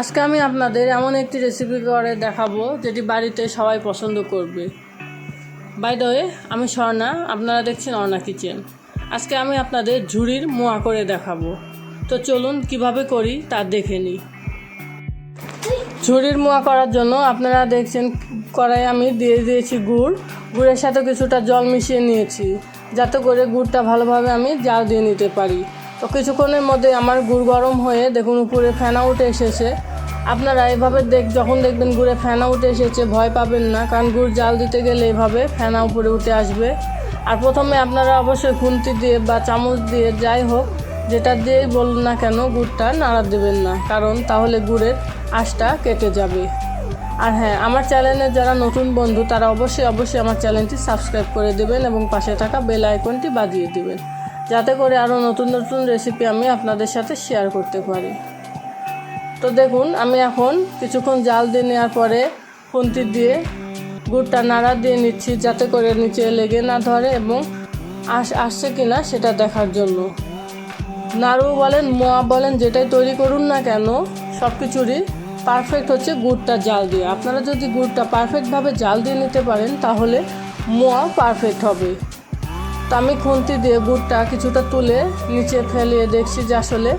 আজকে আমি আপনাদের এমন একটি রেসিপি করে দেখাবো, যেটি বাড়িতে সবাই পছন্দ করবে। বাই ওয়ে আমি স্বর্ণা, আপনারা দেখছেন অর্ণা কিচেন। আজকে আমি আপনাদের ঝুড়ির মোয়া করে দেখাবো। তো চলুন কীভাবে করি তা দেখে নিই। ঝুড়ির মোয়া করার জন্য আপনারা দেখছেন কড়াই আমি দিয়ে দিয়েছি গুড়। গুড়ের সাথে কিছুটা জল মিশিয়ে নিয়েছি, যাতে করে গুড়টা ভালোভাবে আমি জাল দিয়ে নিতে পারি। তো কিছুক্ষণের মধ্যে আমার গুড় গরম হয়ে দেখুন উপরে ফেনা উঠে এসেছে। আপনারা এভাবে দেখ যখন দেখবেন গুড়ে ফেনা উঠে এসেছে, ভয় পাবেন না, কারণ গুড় জাল দিতে গেলে এভাবে ফেনা উপরে উঠে আসবে। আর প্রথমে আপনারা অবশ্যই খুন্তি দিয়ে বা চামচ দিয়ে যাই হোক, যেটা দিয়েই বলুন না কেন গুড়টা নাড়া দেবেন না, কারণ তাহলে গুড়ের আঁশটা কেটে যাবে। আর হ্যাঁ আমার চ্যানেলের যারা নতুন বন্ধু, তারা অবশ্যই অবশ্যই আমার চ্যানেলটি সাবস্ক্রাইব করে দেবেন এবং পাশে থাকা বেল আইকনটি বাজিয়ে দেবেন। যাতে করে আরও নতুন নতুন রেসিপি আমি আপনাদের সাথে শেয়ার করতে পারি। তো দেখুন, আমি এখন কিছুক্ষণ জাল দিয়ে নেওয়ার পরে খুন্তি দিয়ে গুড়টা নাড়া দিয়ে নিচ্ছি, যাতে করে নিচে লেগে না ধরে এবং আস, আসছে কিনা সেটা দেখার জন্য। নাড়ু বলেন, মোয়া বলেন, যেটাই তৈরি করুন না কেন সব কিছুরই পারফেক্ট হচ্ছে গুড়টা জাল দিয়ে। আপনারা যদি গুড়টা পারফেক্টভাবে জাল দিয়ে নিতে পারেন, তাহলে মোয়া পারফেক্ট হবে। তো আমি খুন্তি দিয়ে গুড়টা কিছুটা তুলে নিচে ফেলিয়ে দেখছি যে আসলে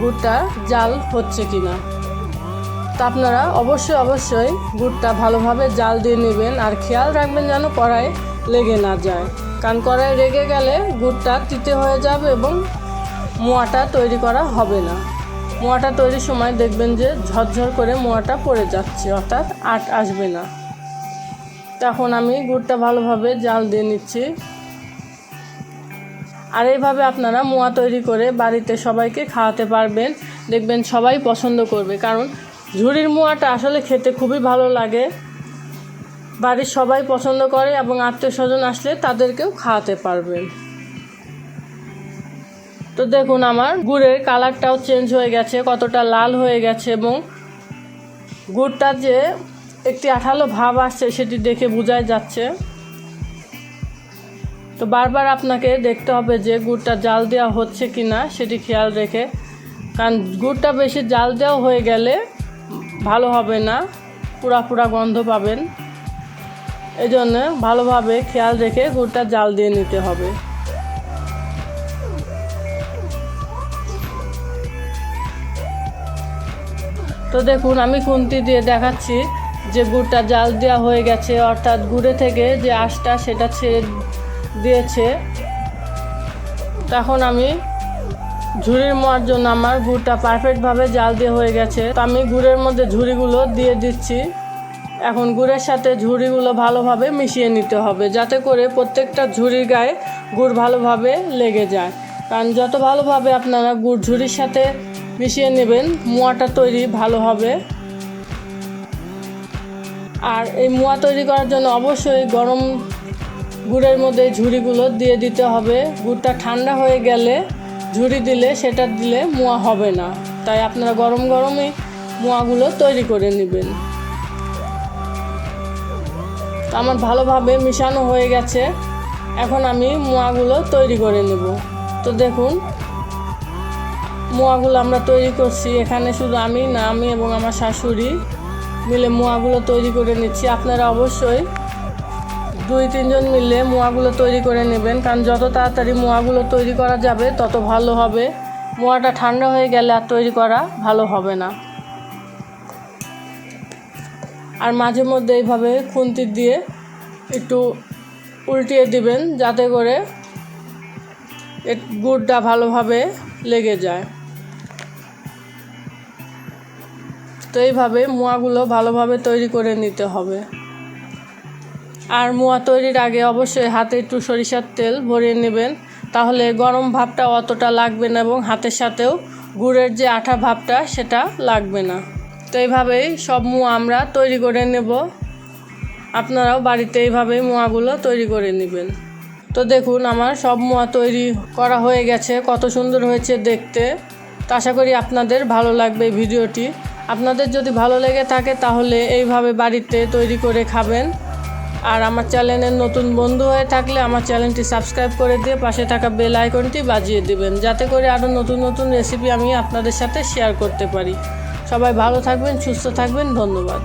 গুড়টা জাল হচ্ছে কি না তা আপনারা অবশ্যই অবশ্যই গুড়টা ভালোভাবে জাল দিয়ে নেবেন আর খেয়াল রাখবেন যেন কড়াই লেগে না যায়। কারণ কড়াই রেগে গেলে গুড়টা তিতে হয়ে যাবে এবং মোয়াটা তৈরি করা হবে না। মোয়াটা তৈরির সময় দেখবেন যে ঝরঝর করে মোয়াটা পড়ে যাচ্ছে, অর্থাৎ আট আসবে না। তখন আমি গুড়টা ভালোভাবে জাল দিয়ে নিচ্ছি। আর এইভাবে আপনারা মোয়া তৈরি করে বাড়িতে সবাইকে খাওয়াতে পারবেন। দেখবেন সবাই পছন্দ করবে, কারণ ঝুড়ির মোয়াটা আসলে খেতে খুবই ভালো লাগে। বাড়ির সবাই পছন্দ করে এবং আত্মীয় স্বজন আসলে তাদেরকেও খাওয়াতে পারবেন। তো দেখুন, আমার গুড়ের কালারটাও চেঞ্জ হয়ে গেছে, কতটা লাল হয়ে গেছে এবং গুড়টা যে একটি আঠালো ভাব আসছে, সেটি দেখে বোঝাই যাচ্ছে। তো বারবার আপনাকে দেখতে হবে যে গুড়টা জাল দেওয়া হচ্ছে কি না সেটি খেয়াল রেখে। কারণ গুড়টা বেশি জাল দেওয়া হয়ে গেলে ভালো হবে না, পুরা পুরা গন্ধ পাবেন। এই জন্য ভালোভাবে খেয়াল রেখে গুড়টা জাল দিয়ে নিতে হবে। তো দেখুন, আমি খুন্তি দিয়ে দেখাচ্ছি যে গুড়টা জাল দেওয়া হয়ে গেছে, অর্থাৎ গুড়ে থেকে যে আঁশটা, সেটা ছেড়ে দিয়েছে, তখন আমি ঝুড়ির মোয়ার জন্য আমার গুড়টা পারফেক্টভাবে জাল দিয়ে হয়ে গেছে। তো আমি গুড়ের মধ্যে ঝুড়িগুলো দিয়ে দিচ্ছি। এখন গুড়ের সাথে ঝুড়িগুলো ভালোভাবে মিশিয়ে নিতে হবে, যাতে করে প্রত্যেকটা ঝুড়ির গায়ে গুড় ভালোভাবে লেগে যায়। কারণ যত ভালোভাবে আপনারা গুড় ঝুড়ির সাথে মিশিয়ে নেবেন, মোয়াটা তৈরি ভালো হবে। আর এই মোয়া তৈরি করার জন্য অবশ্যই গরম গুড়ের মধ্যে ঝুড়িগুলো দিয়ে দিতে হবে। গুড়টা ঠান্ডা হয়ে গেলে ঝুড়ি দিলে সেটা দিলে মোয়া হবে না। তাই আপনারা গরম গরমই মোয়াগুলো তৈরি করে নেবেন। আমার ভালোভাবে মিশানো হয়ে গেছে। এখন আমি মোয়াগুলো তৈরি করে নেব। তো দেখুন, মোয়াগুলো আমরা তৈরি করছি। এখানে শুধু আমি, না আমি এবং আমার শাশুড়ি মিলে মোয়াগুলো তৈরি করে নিচ্ছি। আপনারা অবশ্যই দুই, তিনজন মিলে মোয়াগুলো তৈরি করে নেবেন। কারণ যত তাড়াতাড়ি মোয়াগুলো তৈরি করা যাবে, তত ভালো হবে। মোয়াটা ঠান্ডা হয়ে গেলে আর তৈরি করা ভালো হবে না। আর মাঝে মধ্যে এইভাবে খুন্তি দিয়ে একটু উল্টিয়ে দিবেন, যাতে করে গুড়টা ভালোভাবে লেগে যায়। তো এইভাবে মোয়াগুলো ভালোভাবে তৈরি করে নিতে হবে। আর মোয়া তৈরির আগে অবশ্যই হাতে একটু সরিষার তেল ভরিয়ে নেবেন। তাহলে গরম ভাবটা অতটা লাগবে না এবং হাতের সাথেও গুড়ের যে আঠা ভাবটা সেটা লাগবে না। তো এইভাবেই সব মোয়া আমরা তৈরি করে নেব। আপনারাও বাড়িতে এইভাবেই মোয়াগুলো তৈরি করে নেবেন। তো দেখুন আমার সব মোয়া তৈরি করা হয়ে গেছে, কত সুন্দর হয়েছে দেখতে। তো আশা করি আপনাদের ভালো লাগবে ভিডিওটি। আপনাদের যদি ভালো লেগে থাকে তাহলে এইভাবে বাড়িতে তৈরি করে খাবেন। আর আমার চ্যানেলের নতুন বন্ধু হয়ে থাকলে আমার চ্যানেলটি সাবস্ক্রাইব করে দিয়ে পাশে থাকা বেল আইকনটি বাজিয়ে দেবেন। যাতে করে আরও নতুন নতুন রেসিপি আমি আপনাদের সাথে শেয়ার করতে পারি। সবাই ভালো থাকবেন, সুস্থ থাকবেন, ধন্যবাদ।